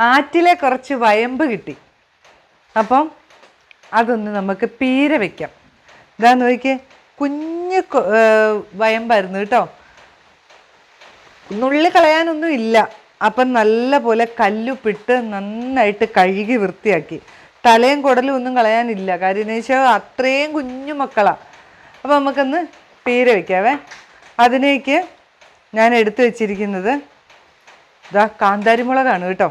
ആറ്റിലെ കുറച്ച് വയമ്പ് കിട്ടി. അപ്പം അതൊന്ന് നമുക്ക് പീര വെക്കാം. ഇതാ നോക്കിയേ കുഞ്ഞ് വയമ്പായിരുന്നു കേട്ടോ. നുള്ളി കളയാനൊന്നും ഇല്ല. അപ്പം നല്ല പോലെ കല്ലുപ്പിട്ട് നന്നായിട്ട് കഴുകി വൃത്തിയാക്കി. തലയും കുടലും ഒന്നും കളയാനില്ല. കാര്യം എന്ന് വെച്ചാൽ അത്രയും കുഞ്ഞു മക്കളാണ് അപ്പം നമുക്കൊന്ന് പീര വയ്ക്കാവേ അതിനേക്ക് ഞാൻ എടുത്തു വച്ചിരിക്കുന്നത് ഇതാ കാന്താരിമുളകാണ് കേട്ടോ.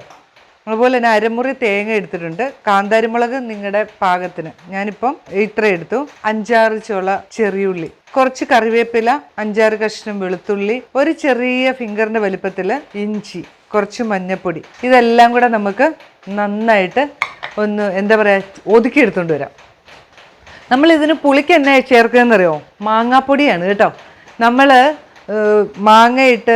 അതുപോലെ തന്നെ അരമുറി തേങ്ങ എടുത്തിട്ടുണ്ട്. കാന്താരിമുളക് നിങ്ങളുടെ പാകത്തിന്. ഞാനിപ്പം ഇത്ര എടുത്തു. അഞ്ചാറ് ചുള ചെറിയുള്ളി. കുറച്ച് കറിവേപ്പില അഞ്ചാറ് കഷ്ണം വെളുത്തുള്ളി ഒരു ചെറിയ ഫിംഗറിന്റെ വലിപ്പത്തിൽ ഇഞ്ചി കുറച്ച് മഞ്ഞപ്പൊടി. ഇതെല്ലാം കൂടെ നമുക്ക് നന്നായിട്ട് ഒന്ന് എന്താ പറയുക ഒതുക്കി എടുത്തുകൊണ്ട് വരാം. നമ്മൾ ഇതിന് പുളിക്ക് എന്നെ ചേർക്കുന്നതെന്നറിയോ? മാങ്ങാപ്പൊടിയാണ് കേട്ടോ. നമ്മൾ മാങ്ങയിട്ട്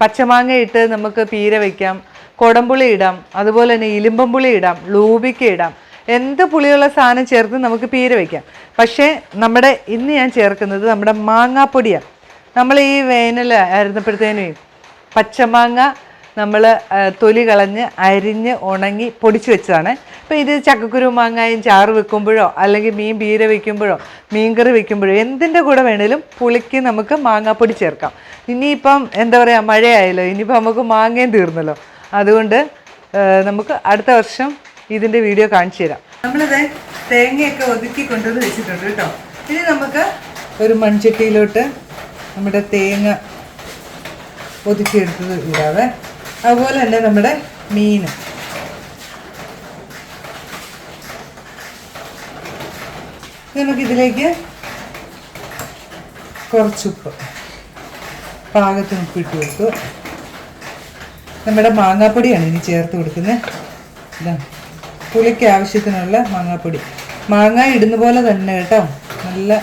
പച്ചമാങ്ങയിട്ട് നമുക്ക് പീര വയ്ക്കാം കൊടംപുളി ഇടാം അതുപോലെ തന്നെ ഇലിമ്പംപുളി ഇടാം ലൂബിക്ക ഇടാം. എന്ത് പുളിയുള്ള സാധനം ചേർത്ത് നമുക്ക് പീര വയ്ക്കാം പക്ഷേ നമ്മുടെ ഇന്ന് ഞാൻ ചേർക്കുന്നത് നമ്മുടെ മാങ്ങാപ്പൊടിയാണ്. നമ്മൾ ഈ വേനൽ ആയിരുന്നപ്പോഴത്തേനും പച്ചമാങ്ങ നമ്മൾ തൊലി കളഞ്ഞ് അരിഞ്ഞ് ഉണങ്ങി പൊടിച്ച് വെച്ചതാണ്. അപ്പോൾ ഇത് ചക്കക്കുരു മാങ്ങായും ചാറ് വെക്കുമ്പോഴോ അല്ലെങ്കിൽ മീൻ പീര വെക്കുമ്പോഴോ മീൻകറി വെക്കുമ്പോഴോ എന്തിന്റെ കൂടെ വേണേലും പുളിക്ക് നമുക്ക് മാങ്ങാപ്പൊടി ചേർക്കാം. ഇനിയിപ്പം എന്താ പറയുക മഴയായല്ലോ ഇനിയിപ്പോൾ നമുക്ക് മാങ്ങയും തീർന്നല്ലോ. അതുകൊണ്ട് നമുക്ക് അടുത്ത വർഷം ഇതിന്റെ വീഡിയോ കാണിച്ചു തരാം. നമ്മളിത് തേങ്ങയൊക്കെ ഒതുക്കി കൊണ്ടുവന്ന് വെച്ചിട്ടുണ്ട് കേട്ടോ. ഇനി നമുക്ക് ഒരു മൺചട്ടിയിലോട്ട് നമ്മുടെ തേങ്ങ ഒതുക്കിയെടുത്തത് ഇടാവേ. അതുപോലെ തന്നെ നമ്മുടെ മീൻ. നമുക്കിതിലേക്ക് കുറച്ചുപ്പ് പാകത്തിന് ഉപ്പിട്ട് കൊടുക്കും നമ്മുടെ മാങ്ങാപ്പൊടിയാണ് ഇനി ചേർത്ത് കൊടുക്കുന്നത്. ഇതാ പുളിക്ക് ആവശ്യത്തിനുള്ള മാങ്ങാപ്പൊടി. മാങ്ങ ഇടുന്ന പോലെ തന്നെ കേട്ടോ. നല്ല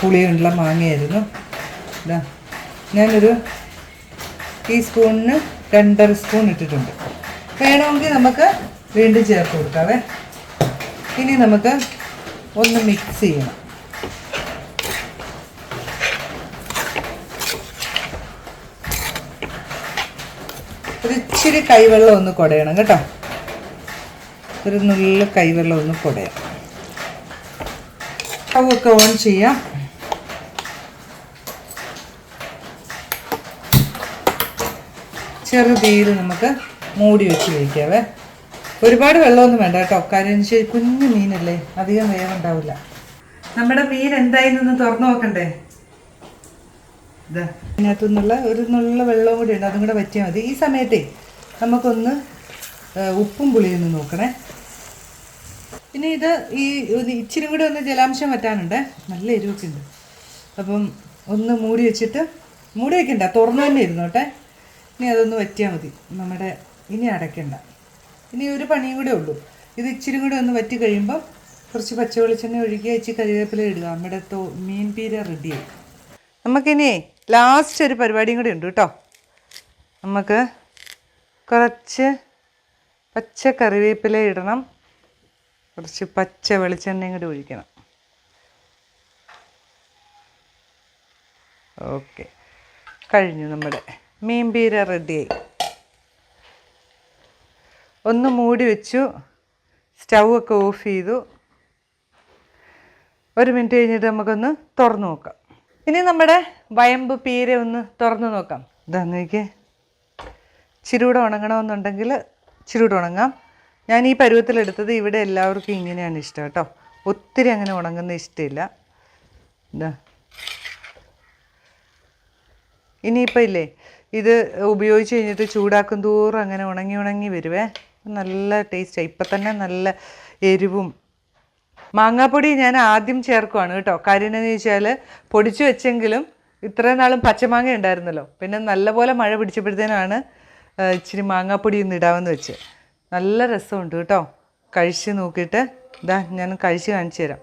പുളിയുള്ള മാങ്ങയായിരുന്നു. ഇതാ ഞാനൊരു ടീസ്പൂണിന് രണ്ടര സ്പൂൺ ഇട്ടിട്ടുണ്ട്. വേണമെങ്കിൽ നമുക്ക് വീണ്ടും ചേർത്ത് കൊടുക്കാവേ. ഇനി നമുക്ക് ഒന്ന് മിക്സ് ചെയ്യണം. ഒരു ഇച്ചിരി കൈവെള്ളം ഒന്ന് കുടയണം കേട്ടോ. ഒരു നുള്ള കൈവെള്ളം ഒന്ന് കൊടയാം. സ്റ്റൗവൊക്കെ ഓൺ ചെയ്യാം. ചെറു തീയിൽ നമുക്ക് മൂടി വെച്ച് വയ്ക്കാവേ ഒരുപാട് വെള്ളമൊന്നും വേണ്ട കേട്ടോ. കാര്യം കുഞ്ഞു മീനല്ലേ? അധികം വേവുണ്ടാവില്ല. നമ്മുടെ മീൻ എന്തായിന്നൊന്ന് തുറന്നു നോക്കണ്ടേ? ഇതാ ഇതിനകത്തു നിന്നുള്ള ഒരു നുള്ള വെള്ളവും കൂടി ഉണ്ട്. അതും കൂടെ വറ്റിയാൽ മതി. ഈ സമയത്തേ നമുക്കൊന്ന് ഉപ്പും പുളിയൊന്ന് നോക്കണേ. പിന്നെ ഇത് ഈ ഇച്ചിരി കൂടി ഒന്ന് ജലാംശം വറ്റാനുണ്ട്. നല്ല എരിവൊക്കെ ഉണ്ട്. അപ്പം ഒന്ന് മൂടി വെച്ചിട്ട് മൂടി വയ്ക്കണ്ട തുറന്നു തന്നെ ഇരുന്നോട്ടെ ഇനി അതൊന്ന് വറ്റിയാൽ മതി. നമ്മുടെ ഇനി അടയ്ക്കണ്ട. ഇനി ഒരു പണിയും കൂടെ ഉള്ളൂ. ഇത് ഇച്ചിരി കൂടെ ഒന്ന് വറ്റി കഴിയുമ്പോൾ കുറച്ച് പച്ച വെളിച്ചെണ്ണ അയച്ച് കറിവേപ്പില ഇടുക. നമ്മുടെ മീൻ പീര റെഡിയായി നമുക്കിനി ലാസ്റ്റ് ഒരു പരിപാടിയും കൂടി ഉണ്ട് കേട്ടോ. നമുക്ക് കുറച്ച് പച്ച കറിവേപ്പില ഇടണം. കുറച്ച് പച്ച വെളിച്ചെണ്ണയും കൂടി ഒഴിക്കണം. ഓക്കെ. കഴിഞ്ഞു നമ്മുടെ മീൻ പീര റെഡിയായി ഒന്ന് മൂടി വെച്ചു. സ്റ്റൗ ഒക്കെ ഓഫ് ചെയ്തു. ഒരു മിനിറ്റ് കഴിഞ്ഞിട്ട് നമുക്കൊന്ന് തുറന്നു നോക്കാം. ഇനി നമ്മുടെ വയമ്പ് പീര ഒന്ന് തുറന്നു നോക്കാം. ഇതാ നോക്കിയേ ചിരൂടെ ഉണങ്ങണമെന്നുണ്ടെങ്കിൽ ചിരൂടെ ഉണങ്ങാം. ഞാൻ ഈ പരുവത്തിലെടുത്തത് ഇവിടെ എല്ലാവർക്കും ഇങ്ങനെയാണ് ഇഷ്ടം കേട്ടോ. ഒത്തിരി അങ്ങനെ ഉണങ്ങുന്ന ഇഷ്ടമില്ല. ഇതാ ഇനിയിപ്പോൾ ഇല്ലേ ഇത് ഉപയോഗിച്ച് കഴിഞ്ഞിട്ട് ചൂടാക്കും തോറും അങ്ങനെ ഉണങ്ങി ഉണങ്ങി വരുവേ. നല്ല ടേസ്റ്റാണ് ഇപ്പം തന്നെ നല്ല എരിവും മാങ്ങാപ്പൊടി ഞാൻ ആദ്യം ചേർക്കുവാണ് കേട്ടോ. കാര്യം എന്താണെന്ന് വെച്ചാൽ പൊടിച്ചു വെച്ചെങ്കിലും ഇത്രയും നാളും പച്ചമാങ്ങ ഉണ്ടായിരുന്നല്ലോ. പിന്നെ നല്ലപോലെ മഴ പിടിച്ചപ്പോഴത്തേനാണ് ഇച്ചിരി മാങ്ങാപ്പൊടി ഒന്ന് ഇടാമെന്ന് വെച്ച്. നല്ല രസമുണ്ട് കേട്ടോ. കഴിച്ച് നോക്കിയിട്ട് ഇതാ ഞാൻ കഴിച്ച് കാണിച്ചു തരാം.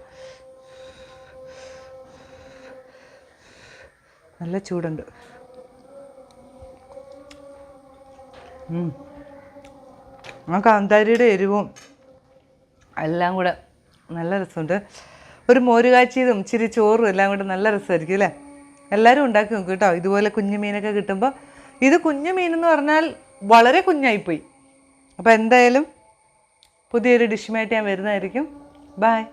നല്ല ചൂടുണ്ട്. ആ കാന്താരിയുടെ എരിവും എല്ലാം കൂടെ നല്ല രസമുണ്ട്. ഒരു മോരുകാച്ചിയതും ഇച്ചിരി ചോറും എല്ലാം കൂടെ നല്ല രസമായിരിക്കും അല്ലേ? എല്ലാവരും ഉണ്ടാക്കി നോക്കും കേട്ടോ. ഇതുപോലെ കുഞ്ഞു മീനൊക്കെ കിട്ടുമ്പോൾ ഇത് കുഞ്ഞു മീനെന്ന് പറഞ്ഞാൽ വളരെ കുഞ്ഞായിപ്പോയി. അപ്പോൾ എന്തായാലും പുതിയൊരു ഡിഷുമായിട്ട് ഞാൻ വരുന്നതായിരിക്കും. ബായ്